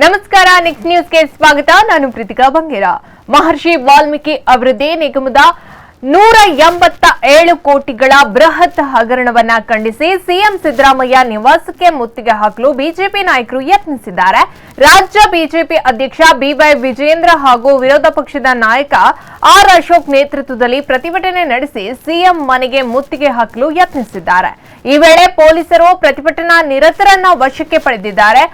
ನಮಸ್ಕಾರ ನೆಕ್ಸ್ಟ್ ನ್ಯೂಸ್ಗೆ ಸ್ವಾಗತ. ನಾನು ಪ್ರೀತಿಕಾ ಬಂಗೇರ. ಮಹರ್ಷಿ ವಾಲ್ಮೀಕಿ ಅಭಿವೃದ್ಧಿ ನಿಗಮದ ನೂರ ಎಂಬತ್ತ ಏಳು ಕೋಟಿಗಳ ಬೃಹತ್ ಹಗರಣವನ್ನ ಖಂಡಿಸಿ ಸಿಎಂ ಸಿದ್ದರಾಮಯ್ಯ ನಿವಾಸಕ್ಕೆ ಮುತ್ತಿಗೆ ಹಾಕಲು ಬಿಜೆಪಿ ನಾಯಕರು ಯತ್ನಿಸಿದ್ದಾರೆ. ರಾಜ್ಯ ಬಿಜೆಪಿ ಅಧ್ಯಕ್ಷ ಬಿವೈ ವಿಜೇಂದ್ರ ಹಾಗೂ ವಿರೋಧ ಪಕ್ಷದ ನಾಯಕ ಆರ್ ಅಶೋಕ್ ನೇತೃತ್ವದಲ್ಲಿ ಪ್ರತಿಭಟನೆ ನಡೆಸಿ ಸಿಎಂ ಮನೆಗೆ ಮುತ್ತಿಗೆ ಹಾಕಲು ಯತ್ನಿಸಿದ್ದಾರೆ. ಈ ವೇಳೆ ಪೊಲೀಸರು ಪ್ರತಿಭಟನಾ ನಿರತರನ್ನ ವಶಕ್ಕೆ ಪಡೆದಿದ್ದಾರೆ.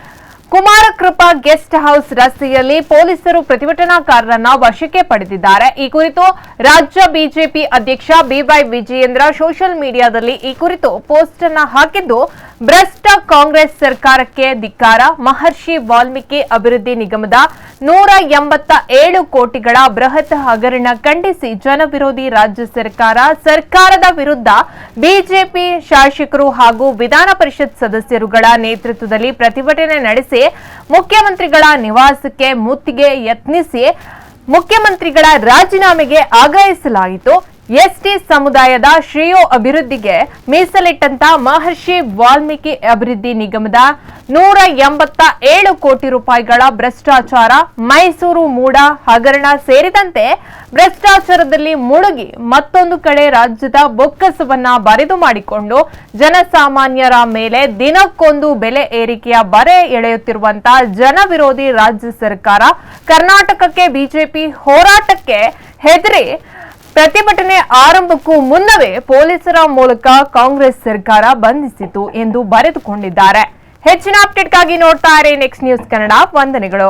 ಕುಮಾರಕೃಪಾ ಗೆಸ್ಟ್ ಹೌಸ್ ರಸ್ತೆಯಲ್ಲಿ ಪೊಲೀಸರು ಪ್ರತಿಭಟನಾಕಾರರನ್ನ ವಶಕ್ಕೆ ಪಡೆದಿದ್ದಾರೆ. ಈ ಕುರಿತು ರಾಜ್ಯ ಬಿಜೆಪಿ ಅಧ್ಯಕ್ಷ ಬಿವೈ ವಿಜಯೇಂದ್ರ ಸೋಷಿಯಲ್ ಮೀಡಿಯಾದಲ್ಲಿ ಈ ಕುರಿತು ಪೋಸ್ಟ್ ಅನ್ನ ಹಾಕಿದ್ದು ಭ್ರಷ್ಟ ಕಾಂಗ್ರೆಸ್ ಸರ್ಕಾರಕ್ಕೆ ಧಿಕ್ಕಾರ. ಮಹರ್ಷಿ ವಾಲ್ಮೀಕಿ ಅಭಿವೃದ್ಧಿ ನಿಗಮದ ನೂರ ಎಂಬತ್ತ ಏಳು ಕೋಟಿಗಳ ಬೃಹತ್ ಹಗರಣ ಖಂಡಿಸಿ ಜನವಿರೋಧಿ ರಾಜ್ಯ ಸರ್ಕಾರ, ಸರ್ಕಾರದ ವಿರುದ್ಧ ಬಿಜೆಪಿ ಶಾಸಕರು ಹಾಗೂ ವಿಧಾನ ಪರಿಷತ್ ಸದಸ್ಯರುಗಳ ನೇತೃತ್ವದಲ್ಲಿ ಪ್ರತಿಭಟನೆ ನಡೆಸಿ ಮುಖ್ಯಮಂತ್ರಿಗಳ ನಿವಾಸಕ್ಕೆ ಮುತ್ತಿಗೆ ಯತ್ನಿಸಿ ಮುಖ್ಯಮಂತ್ರಿಗಳ ರಾಜೀನಾಮೆಗೆ ಆಗ್ರಹಿಸಲಾಯಿತು. ಎಸ್ಟಿ ಸಮುದಾಯದ ಶ್ರೇಯೋ ಅಭಿವೃದ್ಧಿಗೆ ಮೀಸಲಿಟ್ಟಂತ ಮಹರ್ಷಿ ವಾಲ್ಮೀಕಿ ಅಭಿವೃದ್ಧಿ ನಿಗಮದ ನೂರ ಎಂಬತ್ತ ಏಳು ಕೋಟಿ ರೂಪಾಯಿಗಳ ಭ್ರಷ್ಟಾಚಾರ ಮೈಸೂರು ಮೂಡ ಹಗರಣ ಸೇರಿದಂತೆ ಭ್ರಷ್ಟಾಚಾರದಲ್ಲಿ ಮುಳುಗಿ ಮತ್ತೊಂದು ಕಡೆ ರಾಜ್ಯದ ಬೊಕ್ಕಸವನ್ನ ಬರೆದು ಮಾಡಿಕೊಂಡು ಜನಸಾಮಾನ್ಯರ ಮೇಲೆ ದಿನಕ್ಕೊಂದು ಬೆಲೆ ಏರಿಕೆಯ ಬರೆ ಎಳೆಯುತ್ತಿರುವಂತಹ ಜನವಿರೋಧಿ ರಾಜ್ಯ ಸರ್ಕಾರ ಕರ್ನಾಟಕಕ್ಕೆ ಬಿಜೆಪಿ ಹೋರಾಟಕ್ಕೆ ಹೆದರಿ ಪ್ರತಿಭಟನೆ ಆರಂಭಕ್ಕೂ ಮುನ್ನವೇ ಪೊಲೀಸರ ಮೂಲಕ ಕಾಂಗ್ರೆಸ್ ಸರ್ಕಾರ ಬಂಧಿಸಿತು ಎಂದು ಬರೆದುಕೊಂಡಿದ್ದಾರೆ. ಹೆಚ್ಚಿನ ಅಪ್ಡೇಟ್ಗಾಗಿ ನೋಡ್ತಾ ಇರಿ ನೆಕ್ಸ್ಟ್ ನ್ಯೂಸ್ ಕನ್ನಡ ವಂದನೆಗಳು.